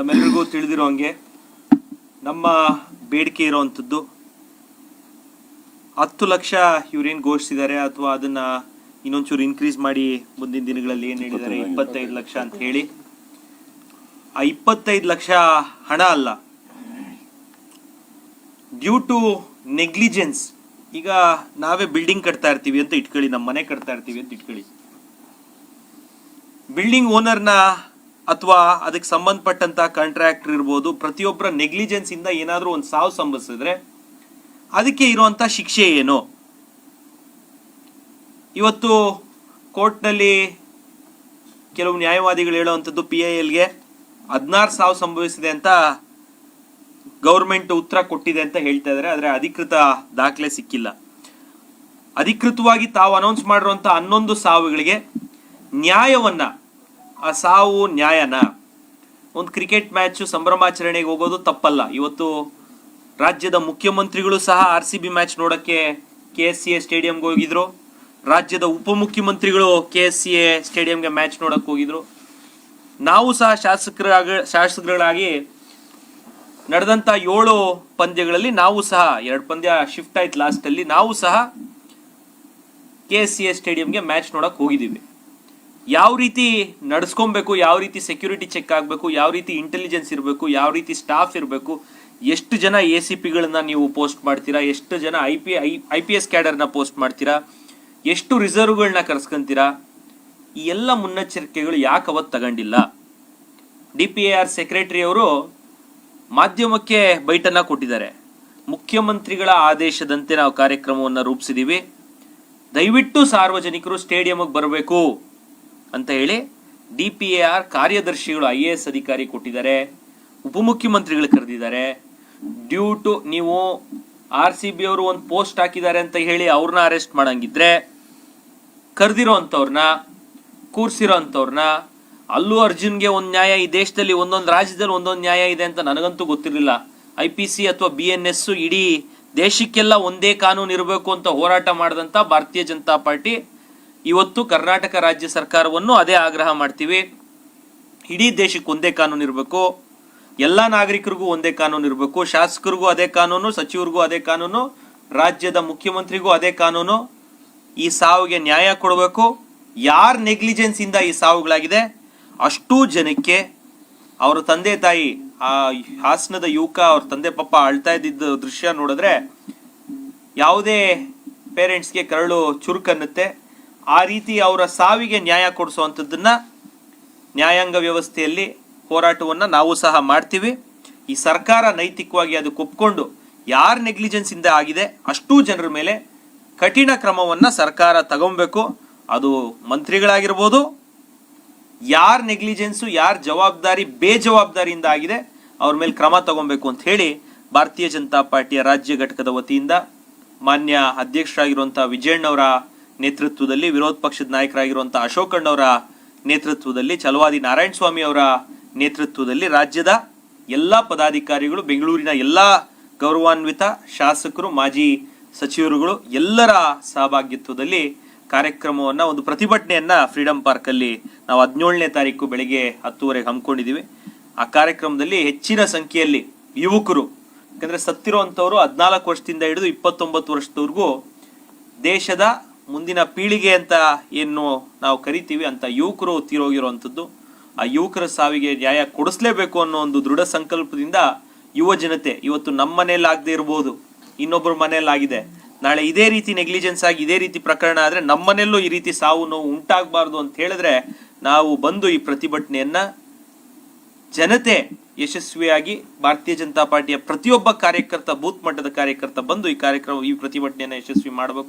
ತಮ್ಮೆಲ್ಲರಿಗೂ ತಿಳಿದಿರೋ ಹಂಗೆ ನಮ್ಮ ಬೇಡಿಕೆ ಇರೋವಂಥದ್ದು ಹತ್ತು ಲಕ್ಷ ಇವ್ರೇನು ಘೋಷಿಸಿದ್ದಾರೆ ಅಥವಾ ಅದನ್ನ ಇನ್ನೊಂಚೂರು ಇನ್ಕ್ರೀಸ್ ಮಾಡಿ ಮುಂದಿನ ದಿನಗಳಲ್ಲಿ ಏನು ಹೇಳಿದ್ದಾರೆ? ಇಪ್ಪತ್ತೈದು ಲಕ್ಷ ಅಂತ ಹೇಳಿ. ಆ ಇಪ್ಪತ್ತೈದು ಲಕ್ಷ ಹಣ ಅಲ್ಲ. ಡ್ಯೂ ಟು ನೆಗ್ಲಿಜೆನ್ಸ್ ಈಗ ನಾವೇ ಬಿಲ್ಡಿಂಗ್ ಕಟ್ತಾ ಇರ್ತೀವಿ ಅಂತ ಇಟ್ಕೊಳ್ಳಿ ನಮ್ಮ ಮನೆ ಕಟ್ತಾ ಇರ್ತೀವಿ ಅಂತ ಇಟ್ಕೊಳ್ಳಿ. ಬಿಲ್ಡಿಂಗ್ ಓನರ್ನ ಅಥವಾ ಅದಕ್ಕೆ ಸಂಬಂಧಪಟ್ಟಂತ ಕಾಂಟ್ರಾಕ್ಟರ್ ಇರ್ಬೋದು, ಪ್ರತಿಯೊಬ್ಬರ ನೆಗ್ಲಿಜೆನ್ಸ್ ಇಂದ ಏನಾದರೂ ಒಂದು ಸಾವು ಸಂಭವಿಸಿದ್ರೆ ಅದಕ್ಕೆ ಇರುವಂತ ಶಿಕ್ಷೆ ಏನು? ಇವತ್ತು ಕೋರ್ಟ್ನಲ್ಲಿ ಕೆಲವು ನ್ಯಾಯವಾದಿಗಳು ಹೇಳುವಂಥದ್ದು ಪಿ ಐ ಎಲ್ಗೆ ಹದಿನಾರು ಸಾವು ಸಂಭವಿಸಿದೆ ಅಂತ ಗೌರ್ಮೆಂಟ್ ಉತ್ತರ ಕೊಟ್ಟಿದೆ ಅಂತ ಹೇಳ್ತಾ ಇದ್ದಾರೆ, ಆದರೆ ಅಧಿಕೃತ ದಾಖಲೆ ಸಿಕ್ಕಿಲ್ಲ. ಅಧಿಕೃತವಾಗಿ ತಾವು ಅನೌನ್ಸ್ ಮಾಡಿರುವಂತ ಹನ್ನೊಂದು ಸಾವುಗಳಿಗೆ ನ್ಯಾಯವನ್ನ ಆ ಸಾವು ನ್ಯಾಯನ. ಒಂದು ಕ್ರಿಕೆಟ್ ಮ್ಯಾಚ್ ಸಂಭ್ರಮಾಚರಣೆಗೆ ಹೋಗೋದು ತಪ್ಪಲ್ಲ. ಇವತ್ತು ರಾಜ್ಯದ ಮುಖ್ಯಮಂತ್ರಿಗಳು ಸಹ ಆರ್ ಸಿ ಬಿ ಮ್ಯಾಚ್ ನೋಡೋಕ್ಕೆ ಕೆ ಎಸ್ ಸಿ ಎ ಸ್ಟೇಡಿಯಂಗೆ ಹೋಗಿದ್ರು. ರಾಜ್ಯದ ಉಪಮುಖ್ಯಮಂತ್ರಿಗಳು ಕೆ ಎಸ್ ಸಿ ಎ ಸ್ಟೇಡಿಯಂಗೆ ಮ್ಯಾಚ್ ನೋಡಕ್ಕೆ ಹೋಗಿದ್ರು. ನಾವು ಸಹ ಶಾಸಕರಾಗ, ಶಾಸಕರುಗಳಾಗಿ ನಡೆದಂಥ ಏಳು ಪಂದ್ಯಗಳಲ್ಲಿ ನಾವು ಸಹ, ಎರಡು ಪಂದ್ಯ ಶಿಫ್ಟ್ ಆಯ್ತು ಲಾಸ್ಟಲ್ಲಿ, ನಾವು ಸಹ ಕೆ ಎಸ್ ಸಿ ಎ ಸ್ಟೇಡಿಯಂಗೆ ಮ್ಯಾಚ್ ನೋಡಕ್ಕೆ ಹೋಗಿದ್ದೀವಿ. ಯಾವ ರೀತಿ ನಡ್ಸ್ಕೊಬೇಕು, ಯಾವ ರೀತಿ ಸೆಕ್ಯೂರಿಟಿ ಚೆಕ್ ಆಗಬೇಕು, ಯಾವ ರೀತಿ ಇಂಟೆಲಿಜೆನ್ಸ್ ಇರಬೇಕು, ಯಾವ ರೀತಿ ಸ್ಟಾಫ್ ಇರಬೇಕು, ಎಷ್ಟು ಜನ ಎ ಸಿ ಪಿಗಳನ್ನ ನೀವು ಪೋಸ್ಟ್ ಮಾಡ್ತೀರಾ, ಎಷ್ಟು ಜನ I P I I P S ಕ್ಯಾಡರ್ನ post ಮಾಡ್ತೀರಾ, ಎಷ್ಟು ರಿಸರ್ವ್ಗಳನ್ನ ಕರ್ಸ್ಕೊಂತೀರಾ, ಈ ಎಲ್ಲ ಮುನ್ನೆಚ್ಚರಿಕೆಗಳು ಯಾಕೆ ಅವತ್ತು ತಗೊಂಡಿಲ್ಲ? D P A R secretary ಅವರು ಮಾಧ್ಯಮಕ್ಕೆ ಬೈಟನ್ನ ಕೊಟ್ಟಿದ್ದಾರೆ. ಮುಖ್ಯಮಂತ್ರಿಗಳ ಆದೇಶದಂತೆ ನಾವು ಕಾರ್ಯಕ್ರಮವನ್ನು ರೂಪಿಸಿದ್ದೀವಿ ದಯವಿಟ್ಟು ಸಾರ್ವಜನಿಕರು ಸ್ಟೇಡಿಯಂಗೆ ಬರಬೇಕು. ಅಂತ ಹೇಳಿ ಡಿ ಪಿ ಎ ಆರ್ ಕಾರ್ಯದರ್ಶಿಗಳು ಐ ಎ ಎಸ್ ಅಧಿಕಾರಿ ಕೊಟ್ಟಿದ್ದಾರೆ. ಉಪಮುಖ್ಯಮಂತ್ರಿಗಳು ಕರೆದಿದ್ದಾರೆ. ಡ್ಯೂ ಟು ನೀವು ಆರ್ ಸಿ ಬಿ ಅವರು ಒಂದು ಪೋಸ್ಟ್ ಹಾಕಿದ್ದಾರೆ ಅಂತ ಹೇಳಿ ಅವ್ರನ್ನ ಅರೆಸ್ಟ್ ಮಾಡಂಗಿದ್ರೆ ಕರೆದಿರೋ ಅಂಥವ್ರನ್ನ ಕೂರ್ಸಿರೋ ಅಂಥವ್ರನ್ನ ಅಲ್ಲು ಅರ್ಜುನ್ಗೆ ಒಂದು ನ್ಯಾಯ, ಈ ದೇಶದಲ್ಲಿ ಒಂದೊಂದು ರಾಜ್ಯದಲ್ಲಿ ಒಂದೊಂದು ನ್ಯಾಯ ಇದೆ ಅಂತ ನನಗಂತೂ ಗೊತ್ತಿರಲಿಲ್ಲ. ಐ ಪಿ ಸಿ ಅಥವಾ ಬಿ ಎನ್ ಎಸ್ ಇಡೀ ದೇಶಕ್ಕೆಲ್ಲ ಒಂದೇ ಕಾನೂನು ಇರಬೇಕು ಅಂತ ಹೋರಾಟ ಮಾಡಿದಂಥ ಭಾರತೀಯ ಜನತಾ ಪಾರ್ಟಿ ಇವತ್ತು ಕರ್ನಾಟಕ ರಾಜ್ಯ ಸರ್ಕಾರವನ್ನು ಅದೇ ಆಗ್ರಹ ಮಾಡ್ತೀವಿ. ಇಡೀ ದೇಶಕ್ಕೆ ಒಂದೇ ಕಾನೂನು ಇರಬೇಕು. ಎಲ್ಲ ನಾಗರಿಕರಿಗೂ ಒಂದೇ ಕಾನೂನು ಇರಬೇಕು. ಶಾಸಕರಿಗೂ ಅದೇ ಕಾನೂನು, ಸಚಿವರಿಗೂ ಅದೇ ಕಾನೂನು, ರಾಜ್ಯದ ಮುಖ್ಯಮಂತ್ರಿಗೂ ಅದೇ ಕಾನೂನು. ಈ ಸಾವಿಗೆ ನ್ಯಾಯ ಕೊಡಬೇಕು. ಯಾರ ನೆಗ್ಲಿಜೆನ್ಸ್ ಇಂದ ಈ ಸಾವುಗಳಾಗಿದೆ? ಅಷ್ಟೂ ಜನಕ್ಕೆ ಅವರ ತಂದೆ ತಾಯಿ, ಆ ಹಾಸನದ ಯುವಕ, ಅವ್ರ ತಂದೆ ಪಪ್ಪ ಅಳ್ತಾ ಇದ್ದಿದ್ದ ದೃಶ್ಯ ನೋಡಿದ್ರೆ ಯಾವುದೇ ಪೇರೆಂಟ್ಸ್ಗೆ ಕರಳು ಚುರುಕನ್ನುತ್ತೆ. ಆ ರೀತಿ ಅವರ ಸಾವಿಗೆ ನ್ಯಾಯ ಕೊಡಿಸುವಂಥದ್ದನ್ನ ನ್ಯಾಯಾಂಗ ವ್ಯವಸ್ಥೆಯಲ್ಲಿ ಹೋರಾಟವನ್ನು ನಾವು ಸಹ ಮಾಡ್ತೀವಿ. ಈ ಸರ್ಕಾರ ನೈತಿಕವಾಗಿ ಅದಕ್ಕೆ ಯಾರ ನೆಗ್ಲಿಜೆನ್ಸ್ ಇಂದ ಆಗಿದೆ ಅಷ್ಟೂ ಜನರ ಮೇಲೆ ಕಠಿಣ ಕ್ರಮವನ್ನ ಸರ್ಕಾರ ತಗೊಬೇಕು. ಅದು ಮಂತ್ರಿಗಳಾಗಿರ್ಬೋದು, ಯಾರ ನೆಗ್ಲಿಜೆನ್ಸು, ಯಾರ ಜವಾಬ್ದಾರಿ, ಬೇಜವಾಬ್ದಾರಿಯಿಂದ ಆಗಿದೆ, ಅವ್ರ ಮೇಲೆ ಕ್ರಮ ತಗೊಬೇಕು ಅಂತ ಹೇಳಿ ಭಾರತೀಯ ಜನತಾ ಪಾರ್ಟಿಯ ರಾಜ್ಯ ಘಟಕದ ವತಿಯಿಂದ ಮಾನ್ಯ ಅಧ್ಯಕ್ಷರಾಗಿರುವಂಥ ವಿಜಯಣ್ಣವರ ನೇತೃತ್ವದಲ್ಲಿ ವಿರೋಧ ಪಕ್ಷದ ನಾಯಕರಾಗಿರುವಂತಹ ಅಶೋಕಣ್ಣವರ ನೇತೃತ್ವದಲ್ಲಿ ಚಲವಾದಿ ನಾರಾಯಣ ಸ್ವಾಮಿ ಅವರ ನೇತೃತ್ವದಲ್ಲಿ ರಾಜ್ಯದ ಎಲ್ಲ ಪದಾಧಿಕಾರಿಗಳು, ಬೆಂಗಳೂರಿನ ಎಲ್ಲ ಗೌರವಾನ್ವಿತ ಶಾಸಕರು, ಮಾಜಿ ಸಚಿವರುಗಳು ಎಲ್ಲರ ಸಹಭಾಗಿತ್ವದಲ್ಲಿ ಕಾರ್ಯಕ್ರಮವನ್ನು, ಒಂದು ಪ್ರತಿಭಟನೆಯನ್ನು ಫ್ರೀಡಂ ಪಾರ್ಕಲ್ಲಿ ನಾವು ಹದಿನೇಳನೇ ತಾರೀಕು ಬೆಳಿಗ್ಗೆ ಹತ್ತುವರೆಗೆ ಹಮ್ಮಿಕೊಂಡಿದ್ದೀವಿ. ಆ ಕಾರ್ಯಕ್ರಮದಲ್ಲಿ ಹೆಚ್ಚಿನ ಸಂಖ್ಯೆಯಲ್ಲಿ ಯುವಕರು, ಯಾಕಂದರೆ ಸತ್ತಿರುವಂಥವರು ಹದಿನಾಲ್ಕು ವರ್ಷದಿಂದ ಹಿಡಿದು ಇಪ್ಪತ್ತೊಂಬತ್ತು ವರ್ಷದವರೆಗೂ ದೇಶದ ಮುಂದಿನ ಪೀಳಿಗೆ ಅಂತ ಏನು ನಾವು ಕರಿತೀವಿ ಅಂತ ಯುವಕರು ತೀರೋಗಿರುವಂಥದ್ದು, ಆ ಯುವಕರ ಸಾವಿಗೆ ನ್ಯಾಯ ಕೊಡಿಸ್ಲೇಬೇಕು ಅನ್ನೋ ಒಂದು ದೃಢ ಸಂಕಲ್ಪದಿಂದ ಯುವ ಜನತೆ ಇವತ್ತು ನಮ್ಮ ಮನೆಯಲ್ಲಿ ಆಗದೆ ಇರಬಹುದು ಇನ್ನೊಬ್ಬರ ಮನೆಯಲ್ಲಾಗಿದೆ ನಾಳೆ ಇದೇ ರೀತಿ ನೆಗ್ಲಿಜೆನ್ಸ್ ಆಗಿ ಇದೇ ರೀತಿ ಪ್ರಕರಣ ಆದರೆ ನಮ್ಮ ಮನೆಯಲ್ಲೂ ಈ ರೀತಿ ಸಾವು ನೋವು ಉಂಟಾಗಬಾರ್ದು ಅಂತ ಹೇಳಿದ್ರೆ ನಾವು ಬಂದು ಈ ಪ್ರತಿಭಟನೆಯನ್ನ ಜನತೆ ಯಶಸ್ವಿಯಾಗಿ ಭಾರತೀಯ ಜನತಾ ಪಾರ್ಟಿಯ ಪ್ರತಿಯೊಬ್ಬ ಕಾರ್ಯಕರ್ತ, ಬೂತ್ ಮಟ್ಟದ ಕಾರ್ಯಕರ್ತ ಬಂದು ಈ ಕಾರ್ಯಕ್ರಮ, ಈ ಪ್ರತಿಭಟನೆಯನ್ನು ಯಶಸ್ವಿ ಮಾಡಬೇಕು.